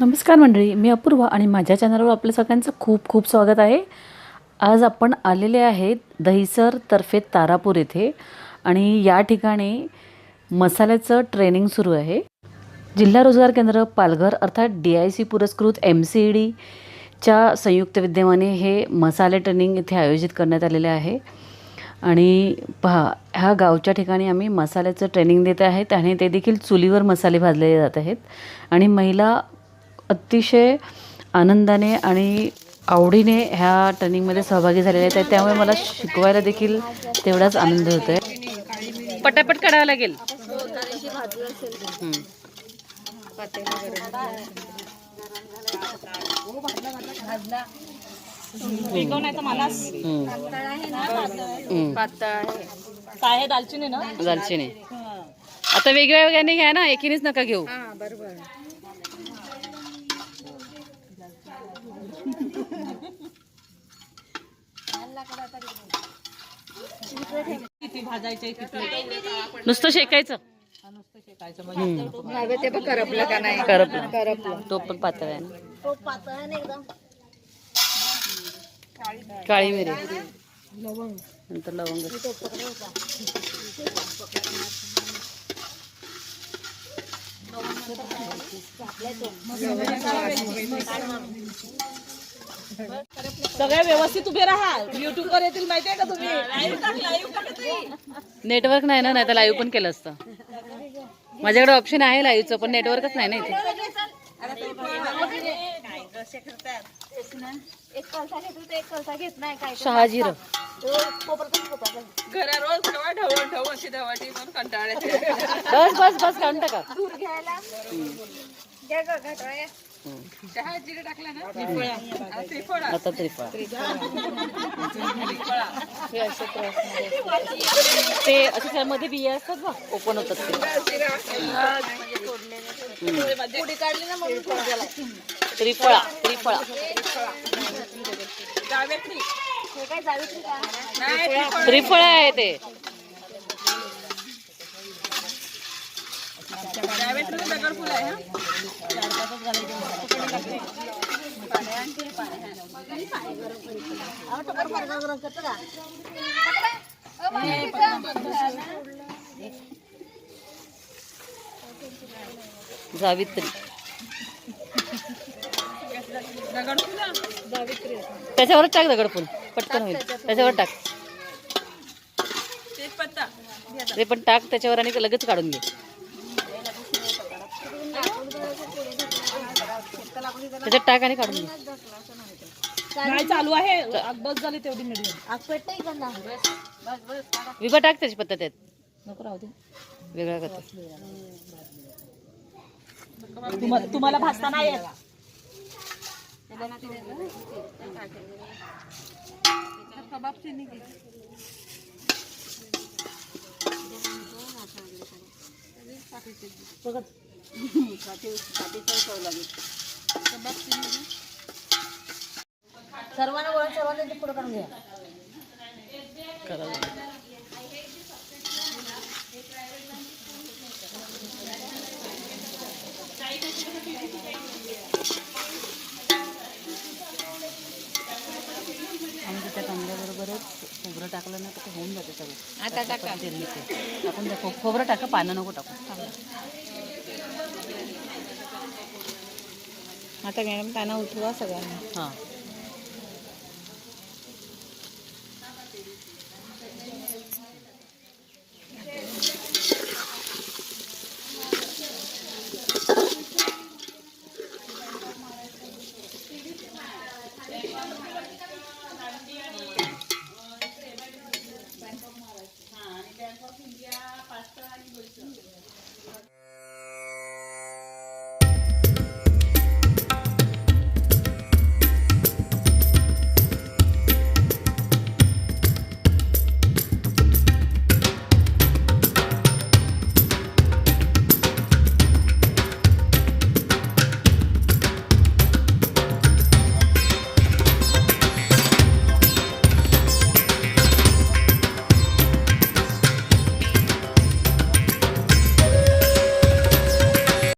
नमस्कार मंडळी मी अपूर्वा आणि माझ्या चॅनलवर आपल्या सगळ्यांचं खूप खूप स्वागत आहे. आज आपण आलेले आहेत दहिसर तर्फे तारापूर येथे आणि या ठिकाणी मसाल्याचं ट्रेनिंग सुरू आहे. जिल्हा रोजगार केंद्र पालघर अर्थात डी आय सी पुरस्कृत एम सी ई डीच्या संयुक्त विद्यमाने हे मसाले ट्रेनिंग इथे आयोजित करण्यात आलेले आहे. आणि पहा ह्या गावच्या ठिकाणी आम्ही मसाल्याचं ट्रेनिंग देत आहेत आणि ते देखील चुलीवर मसाले भाजलेले जात आहेत. आणि महिला अतिशय आनंदाने आणि आवडीने ह्या ट्रेनिंगमध्ये सहभागी झालेल्या आहेत. त्यामुळे मला शिकवायला देखील तेवढाच आनंद होतो आहे पटापट काढावं लागेल. हं. हं. हं. काय आहे? दालचिनी ना? दालचिनी. आता वेगळ्या वेगळ्याने घ्या ना एकीनेच नका घेऊ. किती भाजायचे नुसतं शेकायचं. नुसतं शेकायचं म्हणजे ते करपलं का नाही करपलं करपलं तो पण पातळ आहे तो पातळ आहे एकदम काळी मिरी. नंतर लवंग. सगळे व्यवस्थित उभे राहा युट्यूब वर येतील माहितीये का तुम्ही? नेटवर्क नाही ना नाही तर लाईव्ह पण केलं असतं. माझ्याकडे ऑप्शन आहे लाईव्हचं पण नेटवर्कच नाही ना इथे. एक कलसा घेतो ते एक कलसा घेत नाही काय शहाजीरं. घरा रोज ठेवा ढवळ ढवळ अशी धवाटी म्हणून कंटाळायचे बस बस बस काढून टाका. जिरे टाकला ना? त्रिफळा. त्रिफळा. आता त्रिफळा. ते असे त्यामध्ये बिया असतात बा ओपन होतात ते. काढली ना म्हणून. त्रिफळा त्रिफळा. जावेत्री. हे काय जावीत्री का? नाही त्रिफळा. त्रिफळा आहे ते. दगडफुल आहे हा? जावित्री. त्याच्यावर टाक दगडफूल पटकन होईल त्याच्यावर टाक ते पण टाक त्याच्यावर आणि लगेच काढून घे त्याच्यात टाक आणि काढून घे. नाही चालू आहे. आग बस झाली तेवढी मिडियम आग पेटतंय का ना? विभा टाक त्याची पत्ता त्यात नको राहू दे. वेगळा करतो. तुम्हा- तुम्हाला भाजता नाही येत. सर्वांना वळण सर्वांना ते पुढं करून घ्या. आणि त्या कांद्याबरोबरच खोबरं टाकलं ना तर ते होऊन जाते सगळं आता टाका. टाकून द्या खो- खोबरं टाका पानं नको टाकू आता मॅडम त्यांना उठवा सगळ्यांना. हां.